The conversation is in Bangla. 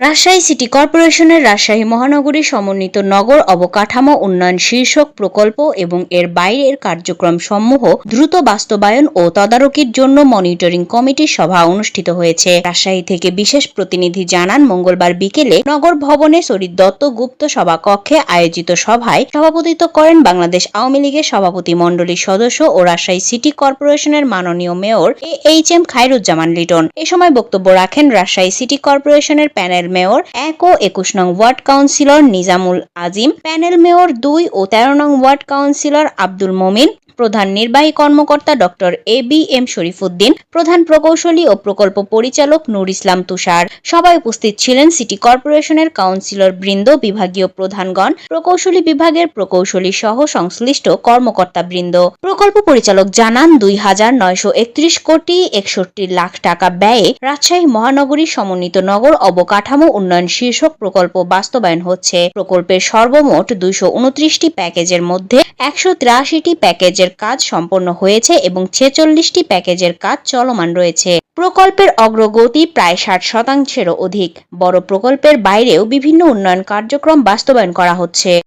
রাজশাহী সিটি কর্পোরেশনের রাজশাহী মহানগরী সমন্বিত নগর অবকাঠামো উন্নয়ন শীর্ষক প্রকল্প এবং এর বাইরের কার্যক্রম সমূহ দ্রুত বাস্তবায়ন ও তদারকির জন্য মনিটরিং কমিটির সভা অনুষ্ঠিত হয়েছে। রাজশাহী থেকে বিশেষ প্রতিনিধি জানান, মঙ্গলবার বিকেলে নগর ভবনে শরীর দত্ত গুপ্ত সভা কক্ষে আয়োজিত সভায় সভাপতিত্ব করেন বাংলাদেশ আওয়ামী লীগের সভাপতি মণ্ডলীর সদস্য ও রাজশাহী সিটি কর্পোরেশনের মাননীয় mayor A H M Khairuzzaman Liton. এ সময় বক্তব্য রাখেন রাজশাহী সিটি কর্পোরেশনের প্যানেল মেয়র এক ও একুশ নং ward councillor Nizamul Azim, panel mayor দুই ও তেরো নং ওয়ার্ড কাউন্সিলর আব্দুল মমিন, প্রধান নির্বাহী কর্মকর্তা doctor A B M Sharifuddin, প্রধান প্রকৌশলী ও প্রকল্প পরিচালক নূর ইসলাম তুষার। সবাই উপস্থিত ছিলেন সিটি কর্পোরেশনের কাউন্সিলর বৃন্দ বিভাগীয় প্রধানগণ, প্রকৌশলী বিভাগের প্রকৌশলী সহ সংশ্লিষ্ট কর্মকর্তা বৃন্দ। প্রকল্প পরিচালক জানান, দুই হাজার নয়শো একত্রিশ কোটি একষট্টি লাখ টাকা ব্যয়ে রাজশাহী মহানগরী সমন্বিত নগর অবকাঠামো উন্নয়ন শীর্ষক প্রকল্প বাস্তবায়ন হচ্ছে। প্রকল্পের সর্বমোট দুইশো উনত্রিশটি প্যাকেজের মধ্যে একশো তিরাশিটি প্যাকেজের কাজ সম্পন্ন হয়েছে এবং ছেচল্লিশটি প্যাকেজের কাজ চলমান রয়েছে। প্রকল্পের অগ্রগতি প্রায় ষাট শতাংশেরও অধিক। বড় প্রকল্পের বাইরেও বিভিন্ন উন্নয়ন কার্যক্রম বাস্তবায়ন করা হচ্ছে।